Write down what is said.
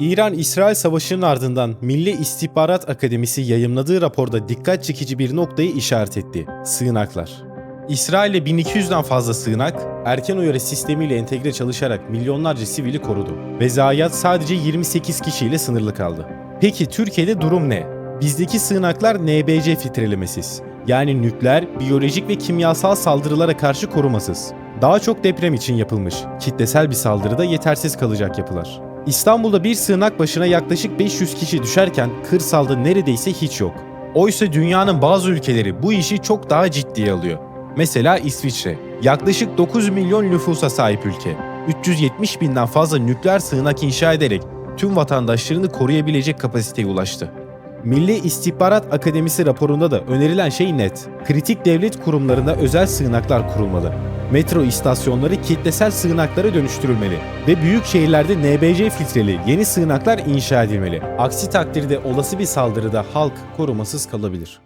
İran-İsrail Savaşı'nın ardından Milli İstihbarat Akademisi yayımladığı raporda dikkat çekici bir noktayı işaret etti. Sığınaklar. İsrail'e 1200'den fazla sığınak, erken uyarı sistemiyle entegre çalışarak milyonlarca sivili korudu. Ve zayiat sadece 28 kişiyle sınırlı kaldı. Peki Türkiye'de durum ne? Bizdeki sığınaklar NBC filtrelemesiz. Yani nükleer, biyolojik ve kimyasal saldırılara karşı korumasız. Daha çok deprem için yapılmış. Kitlesel bir saldırıda yetersiz kalacak yapılar. İstanbul'da bir sığınak başına yaklaşık 500 kişi düşerken kırsalda neredeyse hiç yok. Oysa dünyanın bazı ülkeleri bu işi çok daha ciddiye alıyor. Mesela İsviçre, yaklaşık 9 milyon nüfusa sahip ülke. 370 binden fazla nükleer sığınak inşa ederek tüm vatandaşlarını koruyabilecek kapasiteye ulaştı. Milli İstihbarat Akademisi raporunda da önerilen şey net. Kritik devlet kurumlarında özel sığınaklar kurulmalı. Metro istasyonları kitlesel sığınaklara dönüştürülmeli ve büyük şehirlerde NBC filtreli yeni sığınaklar inşa edilmeli. Aksi takdirde olası bir saldırıda halk korumasız kalabilir.